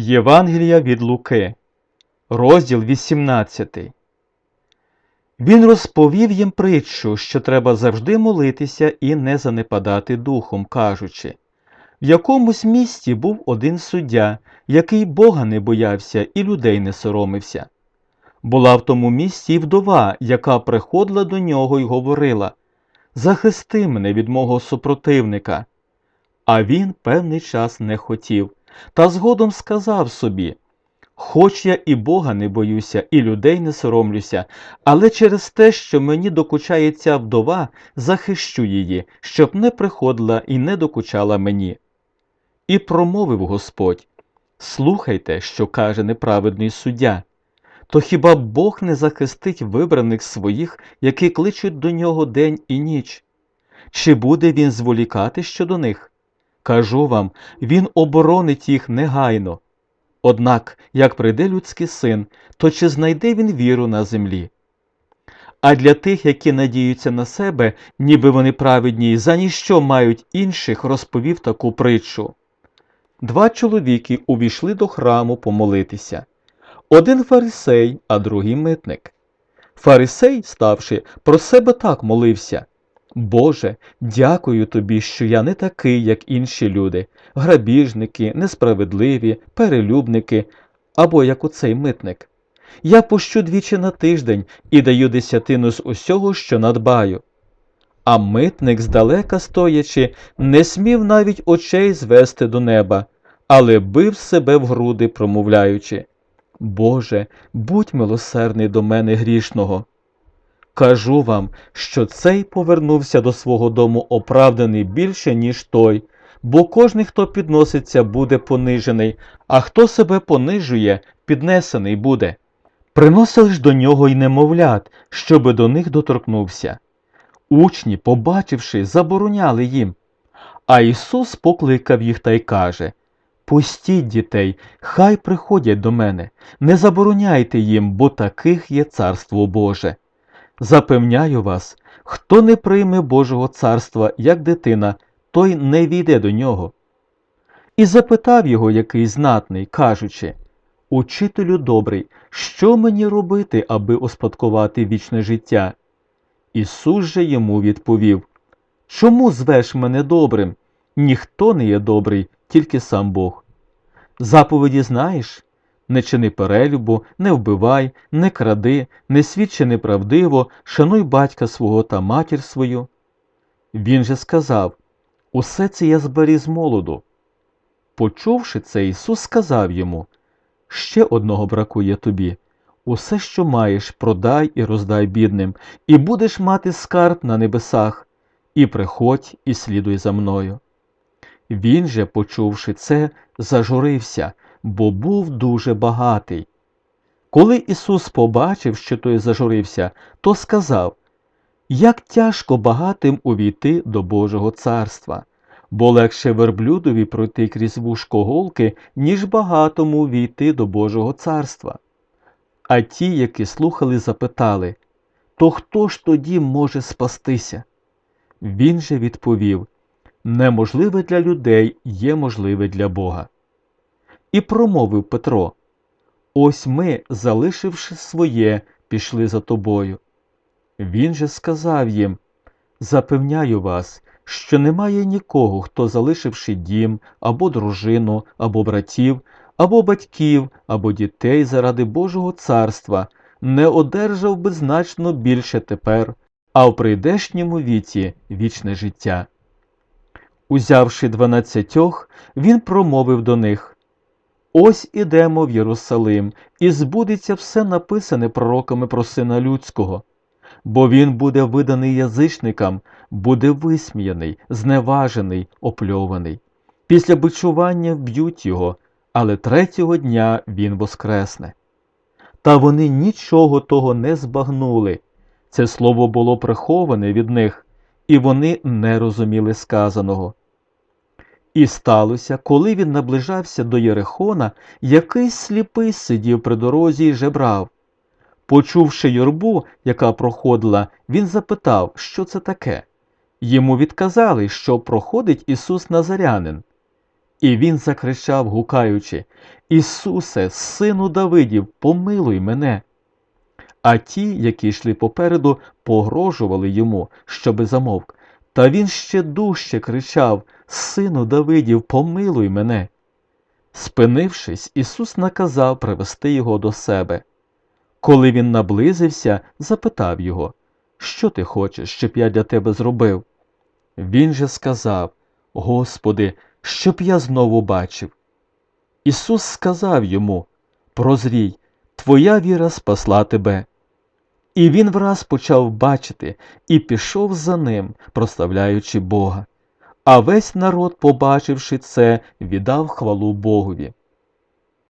Євангелія від Луки, розділ 18. Він розповів їм притчу, що треба завжди молитися і не занепадати духом, кажучи в якомусь місті був один суддя, який Бога не боявся і людей не соромився. Була в тому місті вдова, яка приходила до нього й говорила Захисти мене від мого супротивника. А він певний час не хотів, та згодом сказав собі Хоч я і Бога не боюся, і людей не соромлюся, але через те, що мені докучає ця вдова, захищу її, щоб не приходила і не докучала мені. І промовив Господь Слухайте, що каже неправедний суддя. То хіба Бог не захистить вибраних своїх, які кличуть до нього день і ніч? Чи буде він зволікати щодо них? Кажу вам, він оборонить їх негайно. Однак, як прийде людський син, то чи знайде він віру на землі? А для тих, які надіються на себе, ніби вони праведні, за ніщо мають інших, розповів таку притчу. Два чоловіки увійшли до храму помолитися. Один фарисей, а другий митник. Фарисей, ставши, про себе так молився. Боже, дякую тобі, що я не такий, як інші люди, грабіжники, несправедливі, перелюбники, або як оцей митник. Я пощу двічі на тиждень і даю десятину з усього, що надбаю. А митник, здалека стоячи, не смів навіть очей звести до неба, але бив себе в груди, промовляючи Боже, будь милосердний до мене грішного. Кажу вам, що цей повернувся до свого дому оправданий більше, ніж той, бо кожний, хто підноситься, буде понижений, а хто себе понижує, піднесений буде. Приносили ж до нього й немовлят, щоби до них доторкнувся. Учні, побачивши, забороняли їм. А Ісус покликав їх та й каже Пустіть дітей, хай приходять до мене, не забороняйте їм, бо таких є царство Боже. Запевняю вас, хто не прийме Божого царства, як дитина, той не війде до нього. І запитав його який знатний, кажучи Учителю добрий, що мені робити, аби успадкувати вічне життя? Ісус же йому відповів Чому звеш мене добрим? Ніхто не є добрий, тільки сам Бог. Заповіді знаєш не чини перелюбу, не вбивай, не кради, не свідчи неправдиво, шануй батька свого та матір свою. Він же сказав Усе це я зберіг з молоду. Почувши це, Ісус сказав йому Ще одного бракує тобі. Усе, що маєш, продай і роздай бідним, і будеш мати скарб на небесах, і приходь і слідуй за мною. Він же, почувши це, зажурився, бо був дуже багатий. Коли Ісус побачив, що той зажурився, то сказав Як тяжко багатим увійти до Божого царства, бо легше верблюдові пройти крізь вушко голки, ніж багатому увійти до Божого царства. А ті, які слухали, запитали То хто ж тоді може спастися? Він же відповів Неможливе для людей є можливе для Бога. І промовив Петро Ось ми, залишивши своє, пішли за тобою. Він же сказав їм Запевняю вас, що немає нікого, хто, залишивши дім, або дружину, або братів, або батьків, або дітей заради Божого царства, не одержав би значно більше тепер, а в прийдешньому віці вічне життя. Узявши дванадцятьох, він промовив до них Ось ідемо в Єрусалим, і збудеться все написане пророками про сина людського, бо він буде виданий язичникам, буде висміяний, зневажений, опльований. Після бичування вб'ють його, але третього дня він воскресне. Та вони нічого того не збагнули. Це слово було приховане від них, і вони не розуміли сказаного. І сталося, коли він наближався до Єрихона, якийсь сліпий сидів при дорозі і жебрав. Почувши юрбу, яка проходила, він запитав, що це таке. Йому відказали, що проходить Ісус Назарянин. І він закричав, гукаючи Ісусе, сину Давидів, помилуй мене. А ті, які йшли попереду, погрожували йому, щоби замовк. Та він ще дужче кричав Сину Давидів, помилуй мене. Спинившись, Ісус наказав привести його до себе. Коли він наблизився, запитав його, Що ти хочеш, щоб я для тебе зробив? Він же сказав, Господи, щоб я знову бачив. Ісус сказав йому, Прозрій, твоя віра спасла тебе. І він враз почав бачити і пішов за ним, прославляючи Бога. А весь народ, побачивши це, віддав хвалу Богові.